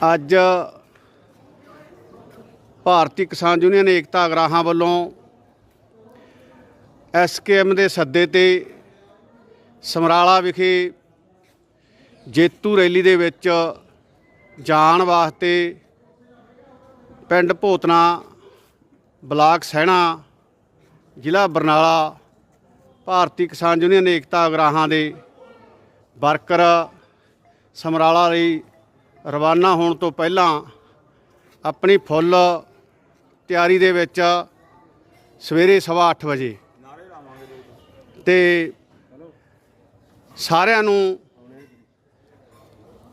ਅੱਜ ਭਾਰਤੀ ਕਿਸਾਨ ਯੂਨੀਅਨ ਏਕਤਾ ਅਗਰਾਹਾਂ ਵੱਲੋਂ ਐਸਕੇਐਮ ਦੇ ਸੱਦੇ ਤੇ ਸਮਰਾਲਾ ਵਿਖੇ ਜੇਤੂ ਰੈਲੀ ਦੇ ਵਿੱਚ ਜਾਣ ਵਾਸਤੇ ਪਿੰਡ ਭੋਤਨਾ ਬਲਾਕ ਸਹਿਣਾ ਜ਼ਿਲ੍ਹਾ ਬਰਨਾਲਾ, ਭਾਰਤੀ ਕਿਸਾਨ ਯੂਨੀਅਨ ਏਕਤਾ ਅਗਰਾਹਾਂ ਦੇ ਵਰਕਰ ਸਮਰਾਲਾ ਲਈ ਰਵਾਨਾ ਹੋਣ ਤੋਂ ਪਹਿਲਾਂ ਆਪਣੀ ਫੁੱਲ ਤਿਆਰੀ ਦੇ ਵਿੱਚ ਸਵੇਰੇ ਸਵਾ ਅੱਠ ਵਜੇ ਤੇ ਸਾਰਿਆਂ ਨੂੰ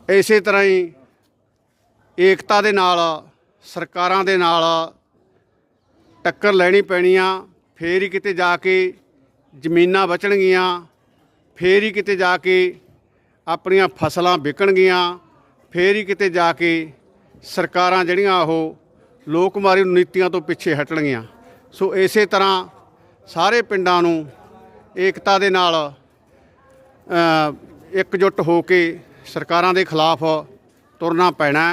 ਇਸੇ ਤਰ੍ਹਾਂ ਹੀ ਏਕਤਾ ਦੇ ਨਾਲ, ਸਰਕਾਰਾਂ ਦੇ ਨਾਲ ਟੱਕਰ ਲੈਣੀ ਪੈਣੀ ਆ। ਫੇਰ ਹੀ ਕਿਤੇ ਜਾ ਕੇ ਜ਼ਮੀਨਾਂ ਬਚਣਗੀਆਂ, ਫੇਰ ਹੀ ਕਿਤੇ ਜਾ ਕੇ ਆਪਣੀਆਂ ਫਸਲਾਂ ਵਿਕਣਗੀਆਂ। ਫੇਰ ਹੀ ਕਿਤੇ ਜਾ ਕੇ ਸਰਕਾਰਾਂ ਜਿਹੜੀਆਂ ਉਹ ਲੋਕਮਾਰੀ ਨੀਤੀਆਂ ਤੋਂ ਪਿੱਛੇ ਹਟਣਗੀਆਂ। ਸੋ ਇਸੇ ਤਰ੍ਹਾਂ ਸਾਰੇ ਪਿੰਡਾਂ ਨੂੰ ਏਕਤਾ ਦੇ ਨਾਲ ਅ, ਇਕਜੁੱਟ ਹੋ ਕੇ ਸਰਕਾਰਾਂ ਦੇ ਖਿਲਾਫ ਤੁਰਨਾ ਪੈਣਾ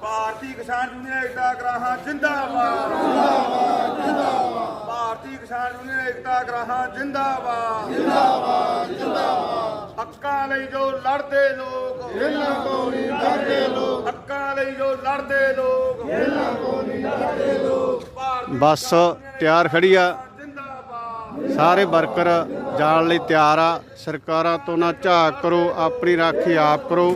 ਭਾਰਤੀ ਕਿਸਾਨ ਯੂਨੀਅਨ ਏਕਤਾ ਗ੍ਰਾਹਾਂ ਜਿੰਦਾਬਾਦ। ਜਿੰਦਾਬਾਦ ਜਿੰਦਾਬਾਦ। ਭਾਰਤੀ ਕਿਸਾਨ ਯੂਨੀਅਨ ਏਕਤਾ ਗ੍ਰਾਹਾਂ ਜਿੰਦਾਬਾਦ। ਜਿੰਦਾਬਾਦ ਜਿੰਦਾਬਾਦ। ਹੱਕਾਂ ਲਈ ਜੋ ਲੜਦੇ ਲੋਕ। ਇਹਨਾਂ ਤੋਂ ਨਹੀਂ ਡਰਦੇ ਲੋਕ। ਹੱਕਾਂ ਲਈ ਜੋ ਲੜਦੇ ਲੋਕ। ਇਹਨਾਂ ਤੋਂ ਨਹੀਂ ਡਰਦੇ ਲੋਕ। ਬੱਸ ਤਿਆਰ ਖੜੀ ਆ। ਜਿੰਦਾਬਾਦ। ਸਾਰੇ ਵਰਕਰ ਜਾਣ ਲਈ ਤਿਆਰ ਆ। ਸਰਕਾਰਾਂ ਤੋਂ ਨਾ ਝਾਕ ਕਰੋ ਆਪਣੀ ਰਾਖੀ ਆਪ ਕਰੋ।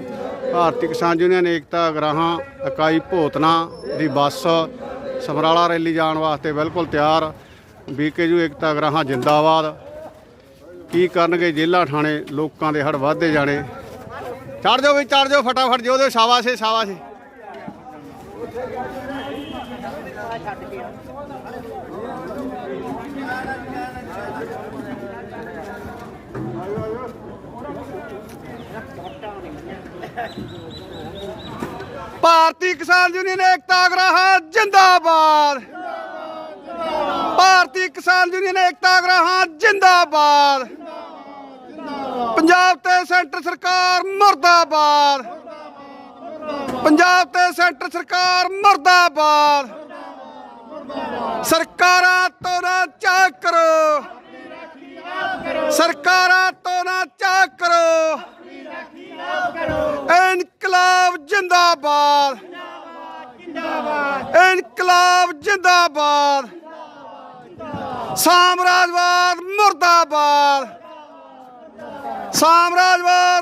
ਭਾਰਤੀ ਕਿਸਾਨ ਯੂਨੀਅਨ ਏਕਤਾ ਗਰਾਹਾਂ ਇਕਾਈ ਭੋਤਨਾ ਦੀ ਬੱਸ ਸਮਰਾਲਾ ਰੈਲੀ ਜਾਣ ਵਾਸਤੇ ਬਿਲਕੁਲ ਤਿਆਰ। ਬੀਕੇਯੂ ਏਕਤਾ ਗਰਾਹਾਂ ਜਿੰਦਾਬਾਦ। ਕੀ ਕਰਨਗੇ ਜੇਲ੍ਹਾਂ ਥਾਣੇ ਲੋਕਾਂ ਦੇ ਹੜ ਵੱਧਦੇ ਜਾਣੇ। ਚੜ ਜਾਓ ਵੀ ਚੜ ਜਾਓ ਫਟਾਫਟ ਜੋ ਦੇ ਸ਼ਾਬਾਸ਼ ਏ। ਭਾਰਤੀ ਕਿਸਾਨ ਯੂਨੀਅਨ ਏਕਤਾ ਗਰਾਹਾਂ ਜਿੰਦਾਬਾਦ। ਭਾਰਤੀ ਕਿਸਾਨ ਯੂਨੀਅਨ ਏਕਤਾ ਗਰਾਹਾਂ, ਜਿੰਦਾਬਾਦ। ਪੰਜਾਬ ਤੇ ਸੈਂਟਰ ਸਰਕਾਰ ਮਰਦਾਬਾਦ। ਪੰਜਾਬ ਤੇ ਸੈਂਟਰ ਸਰਕਾਰ ਮਰਦਾਬਾਦ। ਸਰਕਾਰਾਂ ਤੋਂ ਨਾ ਚਾਕ ਕਰੋ। ਸਰਕਾਰਾਂ ਤੋਂ ਨਾ ਚਾਕ ਕਰੋ। ਇਨਕਲਾਬ ਜਿੰਦਾਬਾਦ। ਇਨਕਲਾਬ ਜਿੰਦਾਬਾਦ। ਸਾਮਰਾਜਵਾਦ ਮੁਰਦਾਬਾਦ। ਸਾਮਰਾਜਵਾਦ